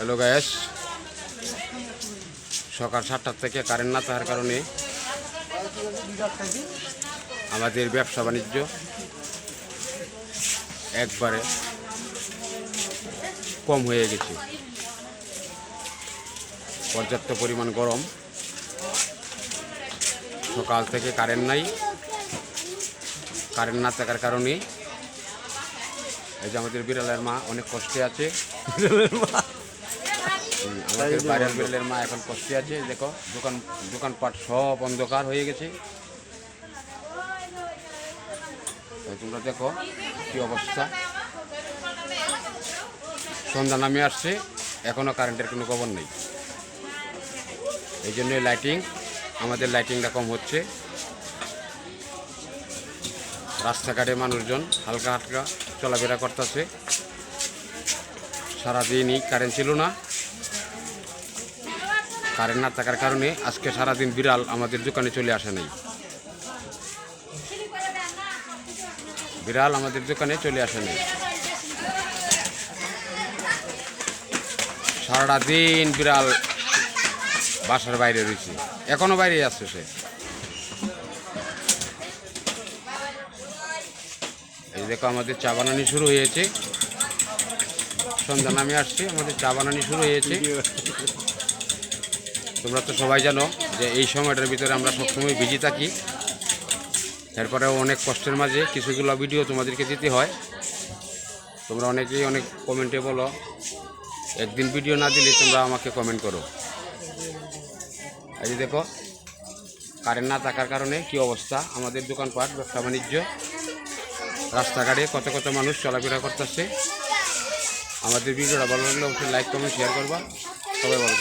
Hello gas সকাল সাতটার থেকে কারেন্ট না থাকার কারণে আমাদের ব্যবসা বাণিজ্য একবারে কম হয়ে গেছে। পর্যাপ্ত পরিমাণ গরম। সকাল থেকে কারেন্ট নাই। কারেন্ট না থাকার কারণে এই যে আমাদের বিড়ালের মা অনেক কষ্টে আছে। হুম, আমাদের বাইরের বিড়ালের মা এখন কষ্টে আছে দেখো দোকান দোকানপাট সব অন্ধকার হয়ে গেছে। তোমরা দেখো কি অবস্থা। সন্ধ্যা নামে আসছে এখনও কারেন্টের কোনো খবর নেই। এই জন্যই লাইটিং আমাদের লাইটিংটা কম হচ্ছে। রাস্তাঘাটে মানুষজন হালকা হালকা চলাফেরা করতেছে। সারাদিনই কারেন্ট ছিল না। কারেন্ট না থাকার কারণে আজকে সারাদিন বিড়াল আমাদের দোকানে চলে আসে নাই। বিড়াল আমাদের দোকানে চলে আসে নাই। সারাটা দিন বিড়াল বাসার বাইরে রয়েছে। এখনও বাইরে আসছে সে। এই দেখো আমাদের চা বানানি শুরু হয়েছে। সন্ধ্যা নামে আসছে, আমাদের চা বানানি শুরু হয়েছে। তোমরা তো সবাই জানো যে এই সময়টার ভিতরে আমরা সবসময় বিজি থাকি। এরপরেও অনেক কষ্টের মাঝে কিছুগুলো ভিডিও তোমাদেরকে দিতে হয়। তোমরা অনেকেই অনেক কমেন্টে বলো, একদিন ভিডিও না দিলে তোমরা আমাকে কমেন্ট করো। এই দেখো কারেন্ট না থাকার কারণে কি অবস্থা? আমাদের দোকানপাট, ব্যবসা বাণিজ্য, রাস্তাঘাটে কত কত মানুষ চলাফেরা করতেছে। আমাদের ভিডিওটা ভালো লাগলে অবশ্যই লাইক কমেন্ট শেয়ার করবা। সবাই ভালো